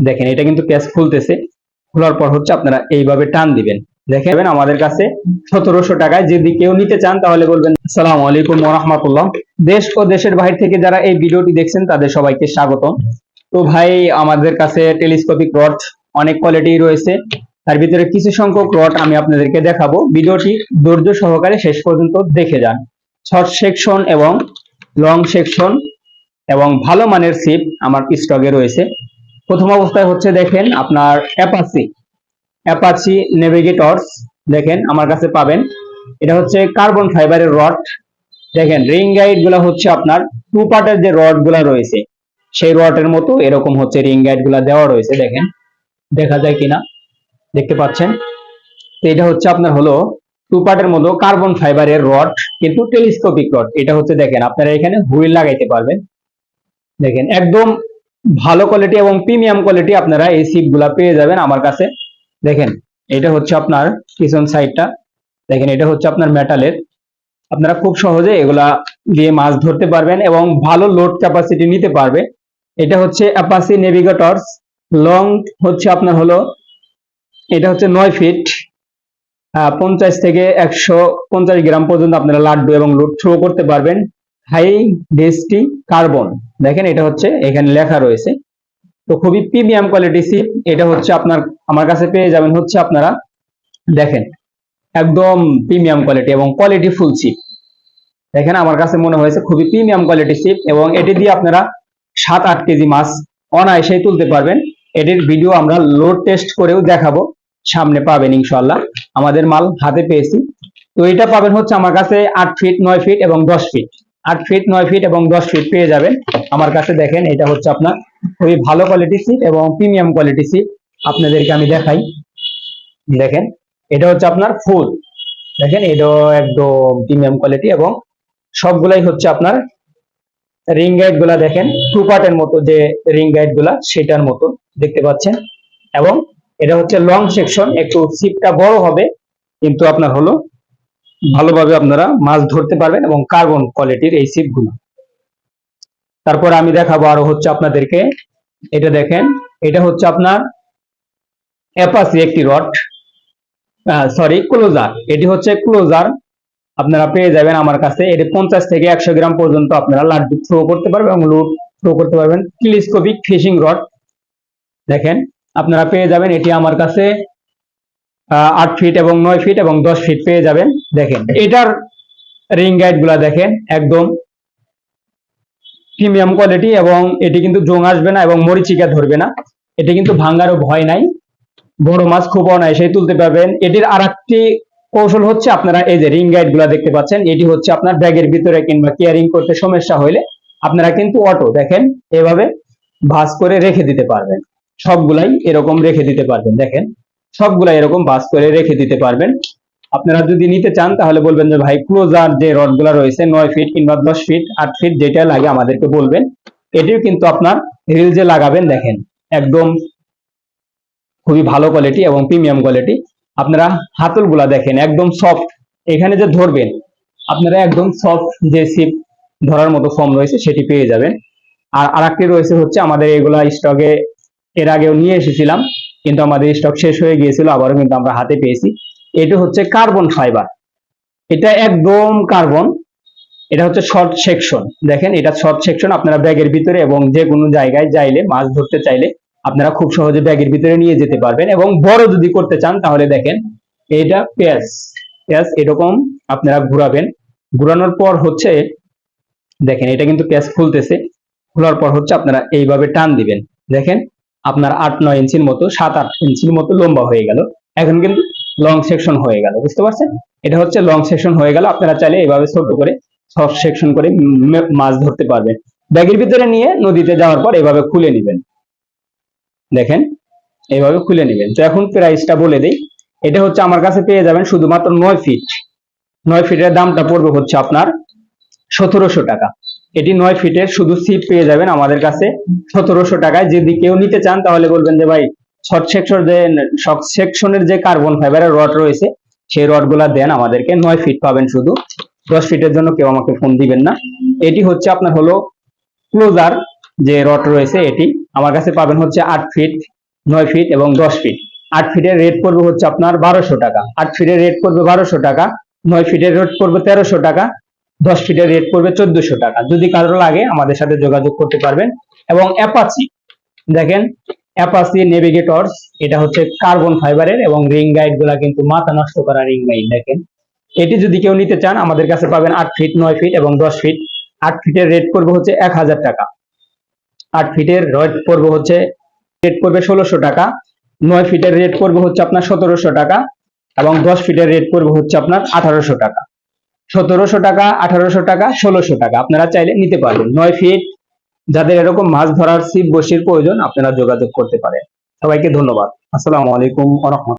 দেখেন, এটা কিন্তু প্যাচ খুলতেছে। খোলার পর হচ্ছে আপনারা এইভাবে টান দিবেন। দেখেন, আমাদের কাছে সতেরোশো টাকায় যদি কেউ নিতে চান, তাহলে বলবেন, আসসালামু আলাইকুম রহমতুল্লাহ। দেশ ও দেশের বাহির থেকে যারা এই ভিডিওটি দেখছেন, তাদের সবাইকে স্বাগতম। তো ভাই, আমাদের কাছে টেলিস্কোপিক রড অনেক কোয়ালিটি রয়েছে। তার ভিতরে কিছু সংখ্যক রড আমি আপনাদেরকে দেখাবো। ভিডিওটি ধৈর্য সহকারে শেষ পর্যন্ত দেখে যান। শর্ট সেকশন এবং লং সেকশন এবং ভালো মানের সিপ আমার স্টকে রয়েছে। প্রথম অবস্থায় হচ্ছে দেখেন আপনার অ্যাপাসি অ্যাপাচি নেভিগেটরস দেখেন আমার কাছে পাবেন। এটা হচ্ছে কার্বন ফাইবারের রড দেখেন রিং গাইডগুলা হচ্ছে আপনার টু পার্টের যে রডগুলা রয়েছে, সেই রডের মতো এরকম হচ্ছে রিং গাইডগুলা দেওয়া রয়েছে, দেখেন। দেখা যায় কিনা? দেখতে পাচ্ছেন? তো এটা হচ্ছে আপনার হলো টু পার্টের মতো কার্বন ফাইবারের রড কিন্তু টেলিস্কোপিক রড এটা হচ্ছে দেখেন, আপনারা এখানে হুইল লাগাইতে পারবেন। দেখেন, একদম ভালো কোয়ালিটি এবং প্রিমিয়াম কোয়ালিটি আপনারা এই সিপগুলা পেয়ে যাবেন আমার কাছে। দেখেন, এটা হচ্ছে আপনার পিছন সাইডটা দেখেন, এটা হচ্ছে আপনার মেটালের আপনারা খুব সহজে এগুলা দিয়ে মাছ ধরতে পারবেন এবং ভালো লোড ক্যাপাসিটি নিতে পারবে। এটা হচ্ছে অ্যাপাসি নেভিগেটরস লং হচ্ছে আপনার হলো, এটা হচ্ছে নয় ফিট পঞ্চাশ থেকে একশো পঞ্চাশ গ্রাম পর্যন্ত আপনারা লাড্ডু এবং লোড থ্রো করতে পারবেন। High carbon. দেখেন এটা হচ্ছে এখানে লেখা রয়েছে। তো খুবই প্রিমিয়াম কোয়ালিটি সিপ এটা হচ্ছে আপনার, আমার কাছে পেয়ে যাবেন হচ্ছে আপনারা, দেখেন, একদম প্রিমিয়াম কোয়ালিটি এবং কোয়ালিটি ফুল সিপ দেখেন, আমার কাছে মনে হয়েছে খুবই প্রিমিয়াম কোয়ালিটি সিপ এবং এটি দিয়ে আপনারা সাত আট কেজি মাছ অনায়াসেই তুলতে পারবেন। এটির ভিডিও আমরা লোড টেস্ট করেও দেখাবো। সামনে পাবেন ইনশাল্লাহ আমাদের মাল হাতে পেয়েছি। তো এটা পাবেন হচ্ছে আমার কাছে আট ফিট, নয় ফিট এবং দশ ফিট। আট ফিট নয় ফিট এবং দশ ফিট পেয়ে যাবেন। আমার কাছে দেখেন, এটা হচ্ছে আপনার খুবই ভালো কোয়ালিটি সিট এবং প্রিমিয়াম কোয়ালিটি সিট আপনাদেরকে আমি দেখাই। দেখেন, এটা হচ্ছে আপনার ফুল দেখেন, এটাও একদম প্রিমিয়াম কোয়ালিটি এবং সবগুলাই হচ্ছে আপনার রিং গাইডগুলা দেখেন টু পার্টের মতো যে রিং গাইডগুলা, সেটার মতো, দেখতে পাচ্ছেন? এবং এটা হচ্ছে লং সেকশন একটু সিপটা বড় হবে, কিন্তু আপনার হলো ভালোভাবে আপনারা মাছ ধরতে পারবেন এবং কার্বন কোয়ালিটির এই সিপগুলো। তারপর আমি দেখাবো আরও হচ্ছে আপনাদেরকে, এটা দেখেন, এটা হচ্ছে আপনার অ্যাপাসি একটি রড সরি ক্লোজার এটি হচ্ছে ক্লোজার আপনারা পেয়ে যাবেন আমার কাছে, এটি পঞ্চাশ থেকে একশো গ্রাম পর্যন্ত আপনারা লাড্ডু থ্রো করতে পারবেন এবং লুট থ্রো করতে পারবেন। টেলিস্কোপিক ফিশিং রড দেখেন, আপনারা পেয়ে যাবেন, এটি আমার কাছে আট ফিট এবং নয় ফিট এবং দশ ফিট পেয়ে যাবেন। দেখেন এটার রিং গাইডগুলা দেখেন একদম প্রিমিয়াম কোয়ালিটি এবং এটি কিন্তু জং আসবে না এবং মরিচিকা ধরবে না। এটি কিন্তু ভাঙ্গারও ভয় নাই বড় মাছ খুব অনায়াসেই তুলতে পারবেন। এটির আর একটি কৌশল হচ্ছে আপনারা এই যে রিং গাইডগুলা দেখতে পাচ্ছেন এটি হচ্ছে আপনার ব্যাগের ভিতরে কিংবা কেয়ারিং করতে সমস্যা হইলে আপনারা কিন্তু অটো দেখেন এভাবে ভাঁজ করে রেখে দিতে পারবেন। সবগুলাই এরকম রেখে দিতে পারবেন দেখেন। সবগুলাই এরকম ভাঁজ করে রেখে দিতে পারবেন। আপনারা যদি নিতে চান, তাহলে বলবেন যে ভাই ক্লোজার যে রডগুলা রয়েছে, নয় ফিট কিংবা দশ ফিট আট ফিট যেটা লাগে আমাদেরকে বলবেন। এটিও কিন্তু আপনার রিল যে লাগাবেন, দেখেন। একদম খুবই ভালো কোয়ালিটি এবং প্রিমিয়াম কোয়ালিটি আপনারা হাতলগুলা দেখেন, একদম সফট এখানে যে ধরবেন, আপনারা একদম সফট যে সিপ ধরার মতো ফর্ম রয়েছে, সেটি পেয়ে যাবেন। আর আরেকটি রয়েছে হচ্ছে, আমাদের এগুলা স্টকে এর আগেও নিয়ে এসেছিলাম, কিন্তু আমাদের স্টক শেষ হয়ে গিয়েছিল, আবারও কিন্তু আমরা হাতে পেয়েছি। এটা হচ্ছে কার্বন ফাইবার। এটা একদম কার্বন। এটা হচ্ছে শর্ট সেকশন। দেখেন, এটা শর্ট সেকশন আপনারা ব্যাগের ভিতরে এবং যে কোনো জায়গায় যাইলে মাছ ধরতে চাইলে আপনারা খুব সহজে ব্যাগের ভিতরে নিয়ে যেতে পারবেন এবং বড় যদি করতে চান, তাহলে দেখেন, এটা পেঁয়াজ। পেঁয়াজ এরকম আপনারা ঘুরাবেন। ঘুরানোর পর হচ্ছে, দেখেন, এটা কিন্তু পেঁয়াজ খুলতেছে। খোলার পর হচ্ছে আপনারা এইভাবে টান দিবেন। দেখেন, আপনার আট নয় ইঞ্চির মতো, সাত আট ইঞ্চির মতো লম্বা হয়ে গেল। এখন কিন্তু লং সেকশন হয়ে গেল, বুঝতে পারছেন? এটা হচ্ছে লং সেকশন হয়ে গেল, আপনারা চাইলে এইভাবে ছোট করে সফট সেকশন করে মাছ ধরতে পারবেন। ব্যাগের ভিতরে নিয়ে নদীতে যাওয়ার পর এভাবে খুলে নেবেন। দেখেন, এভাবে খুলে নেবেন। তো এখন প্রাইসটা বলে দিই। এটা হচ্ছে আমার কাছে পেয়ে যাবেন শুধুমাত্র নয় ফিট নয় ফিটের দামটা পড়বে হচ্ছে আপনার সতেরোশো টাকা। এটি নয় ফিটের শুধু সিট পেয়ে যাবেন আমাদের কাছে সতেরোশো টাকায়। যদি কেউ নিতে চান তাহলে বলবেন যে ভাই শর্ট সেকশন যে শর্ট সেকশনের যে কার্বন ফাইবারের রড রয়েছে, সেই রডগুলা দেন আমাদেরকে। নয় ফিট পাবেন শুধু। দশ ফিটের জন্য কেউ আমাকে ফোন দিবেন না। এটি হচ্ছে আপনার হলো ক্লোজার যে রড রয়েছে এটি। আমার কাছে পাবেন হচ্ছে আট ফিট নয় ফিট এবং দশ ফিট আট ফিটের রেট পড়বে হচ্ছে আপনার বারোশো টাকা। আট ফিটের রেট পড়বে বারোশো টাকা, নয় ফিটের রেট পড়বে তেরোশো টাকা, দশ ফিটের রেট পড়বে চোদ্দশো টাকা। যদি কারও লাগে আমাদের সাথে যোগাযোগ করতে পারবেন। এবং অ্যাপাচি দেখেন অ্যাপাচি নেভিগেটরস এটা হচ্ছে কার্বন ফাইবারের এবং রিং গাইডগুলা কিন্তু মাথা নষ্ট করা রিং গাইড দেখেন। এটি যদি কেউ নিতে চান, আমাদের কাছে পাবেন আট ফিট নয় ফিট এবং দশ ফিট আট ফিটের রেট পড়বে হচ্ছে এক হাজার টাকা। আট ফিটের রেট পড়বে হচ্ছে রেট পড়বে ষোলোশো টাকা। নয় ফিটের রেট পড়বে হচ্ছে আপনার সতেরোশো টাকা এবং দশ ফিটের রেট পড়বে হচ্ছে আপনার আঠারোশো টাকা। সতেরোশো টাকা, আঠারোশো টাকা, ষোলোশো টাকা। আপনারা চাইলে নিতে পারবেন। নয় ফিট যাদের এরকম মাছ ধরার শিব বসির প্রয়োজন, আপনারা যোগাযোগ করতে পারেন। সবাইকে ধন্যবাদ। আসসালামু আলাইকুম রহমতুল্লাহ